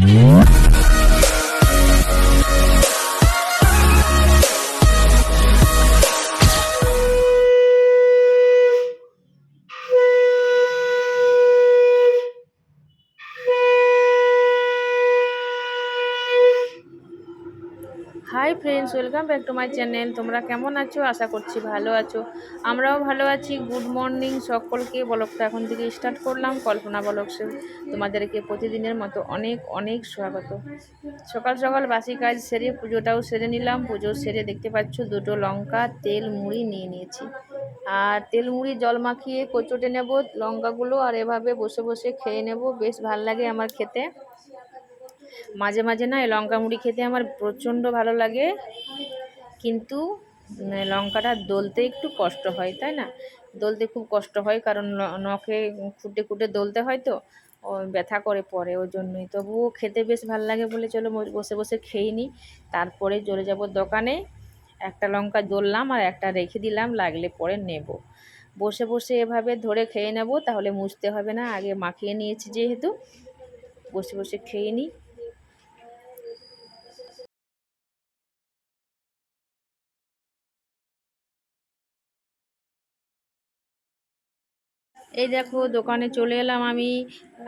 Mm-hmm. Hi friends welcome back to my channel তোমরা কেমন আছো? আশা করছি ভালো আছো। আমরাও ভালো আছি। গুড মর্নিং সকলকে। বলকটা এখন থেকে স্টার্ট করলাম। কল্পনা বলকসে তোমাদেরকে প্রতিদিনের মতো অনেক অনেক স্বাগত। সকাল সকাল বাসি কাজ সেরে পুজোটাও সেরে নিলাম। পুজো সেরে দেখতে পাচ্ছ, দুটো লঙ্কা, তেল, মুড়ি নিয়ে নিয়েছি। আর তেল, মুড়ি, জল মাখিয়ে কচুটে নেব। লঙ্কাগুলো আর এভাবে বসে বসে খেয়ে নেব। বেশ ভালো লাগে আমার খেতে। মাঝে মাঝে না এই লঙ্কা মুড়ি খেতে আমার প্রচণ্ড ভালো লাগে। কিন্তু লঙ্কাটা দলতে একটু কষ্ট হয়, তাই না? দলতে খুব কষ্ট হয় কারণ নখে খুঁটে খুঁটে দলতে হয় তো ব্যথা করে পরে ওই জন্যই। তবুও খেতে বেশ ভালো লাগে বলে চলো বসে বসে খেয়ে নিই। তারপরে চলে যাব দোকানে। একটা লঙ্কা দললাম আর একটা রেখে দিলাম, লাগলে পরে নেব। বসে বসে এভাবে ধরে খেয়ে নেব, তাহলে মুছতে হবে না। আগে মাখিয়ে নিয়েছি যেহেতু, বসে বসে খেয়ে নিই। এই দেখো, দোকানে চলে এলাম আমি।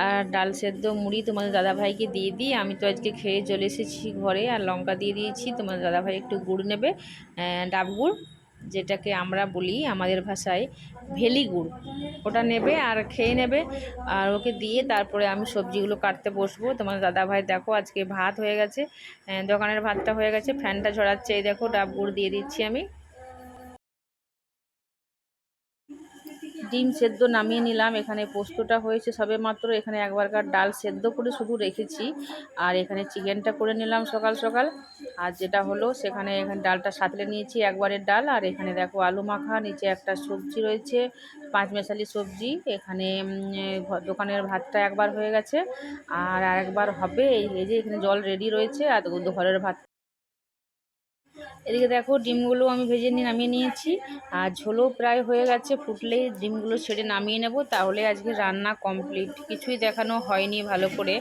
আর ডাল সেদ্ধ মুড়ি তোমাদের দাদাভাইকে দিয়ে দিই। আমি তো আজকে খেয়ে চলে এসেছি ঘরে। আর লঙ্কা দিয়ে দিয়েছি, তোমাদের দাদাভাই একটু গুড় নেবে। ডাব গুড়, যেটাকে আমরা বলি আমাদের ভাষায় ভেলি গুড়। ওটা নেবে আর খেয়ে নেবে। আর ওকে দিয়ে তারপরে আমি সবজিগুলো কাটতে বসবো। তোমাদের দাদাভাই দেখো, আজকে ভাত হয়ে গেছে। দোকানের ভাতটা হয়ে গেছে। ফ্যানটা ঝরাচ্ছে। এই দেখো, ডাব গুড় দিয়ে দিচ্ছি আমি। ডিম সেদ্ধ নামিয়ে নিলাম। এখানে পোস্তটা হয়েছে সবে মাত্র। এখানে একবারকার ডাল সেদ্ধ করে শুধু রেখেছি। আর এখানে চিকেনটা করে নিলাম সকাল সকাল। আর যেটা হলো, সেখানে এখানে ডালটা সাঁতলে নিয়েছি একবারের ডাল। আর এখানে দেখো আলু মাখা, নিচে একটা সবজি রয়েছে, পাঁচ মেশালি সবজি। এখানে দোকানের ভাতটা একবার হয়ে গেছে। আর আরেকবার হবে এই যে এখানে জল রেডি রয়েছে। আর ঘরের ভাত এদিকে দেখো ডিমগুলো আমি ভেজে নিয়ে নামিয়ে নিয়েছি। আর ঝোলও প্রায় হয়ে গেছে, ফুটলেই ডিমগুলো ছেড়ে নামিয়ে নেব। তাহলে আজকে রান্না কমপ্লিট কিছুই দেখানো হয়নি ভালো করে।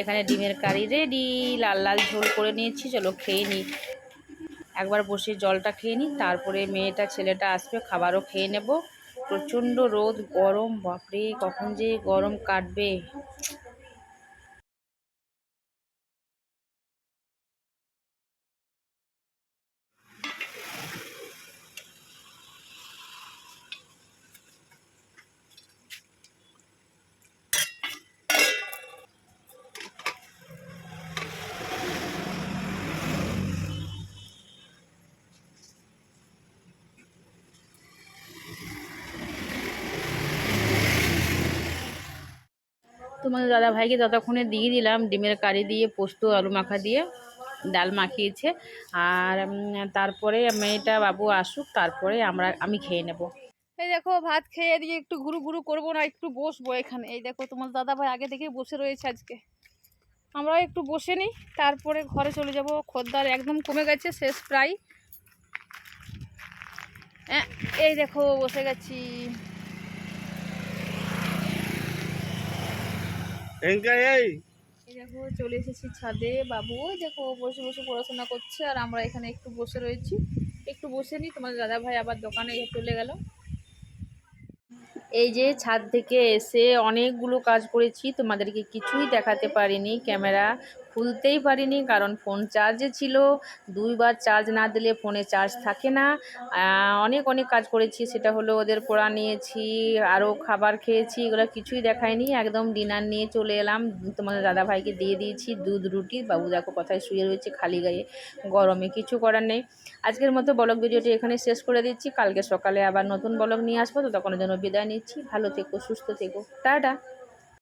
এখানে ডিমের কারি রেডি লাল লাল ঝোল করে নিয়েছি, চলো খেয়ে নিই একবার বসে জলটা খেয়ে নিই তারপরে মেয়েটা, ছেলেটা আসবে, খাবারও খেয়ে নেব। প্রচণ্ড রোদ, গরম, বাপরে, কখন যে গরম কাটবে। তোমাদের দাদা ভাইকে ততক্ষণে দিয়ে দিলাম, ডিমের কারি দিয়ে, পোস্ত, আলু মাখা দিয়ে, ডাল মাখিয়েছে। আর তারপরে মেয়েটা বাবু আসুক, তারপরে আমরা, আমি খেয়ে নেব। এই দেখো, ভাত খেয়ে দিয়ে একটু ঘুরু ঘুরু করব, না একটু বসবো এখানে। এই দেখো, তোমার দাদা ভাই আগে থেকে বসে রয়েছে আজকে। আমরাও একটু বসে নিই, তারপরে ঘরে চলে যাব। খদ্দার একদম কমে গেছে, শেষ প্রায়। এই দেখো, বসে গেছি এঙ্কাই এই এই দেখো, চলে এসেছি ছাদে। বাবু দেখো বসে বসে পড়াশোনা করছে, আর আমরা এখানে একটু বসে রয়েছি। একটু বসে নিই তোমার দাদা ভাই আবার দোকানে চলে গেল। এই যে ছাদ থেকে এসে অনেকগুলো কাজ করেছি, তোমাদেরকে কিছুই দেখাতে পারিনি, ক্যামেরা খুলতেই পারিনি, কারণ ফোন চার্জে ছিল। দুইবার চার্জ না দিলে ফোনে চার্জ থাকে না। অনেক অনেক কাজ করেছি, সেটা হলো ওদের পড়া নিয়েছি আরও খাবার খেয়েছি, এগুলো কিছুই দেখায়নি। একদম ডিনার নিয়ে চলে এলাম। তোমাদের দাদাভাইকে দিয়ে দিয়েছি, দুধ, রুটি, বাবু দেখো কথায় শুয়ে রয়েছে খালি গায়ে। গরমে কিছু করার নেই। আজকের মতো ব্লগ ভিডিওটি এখানে শেষ করে দিচ্ছি। কালকে সকালে আবার নতুন ব্লগ নিয়ে আসব, তো তখন জন্য বিদায় নিচ্ছি। ভালো থেকো, সুস্থ থেকো। টাটা!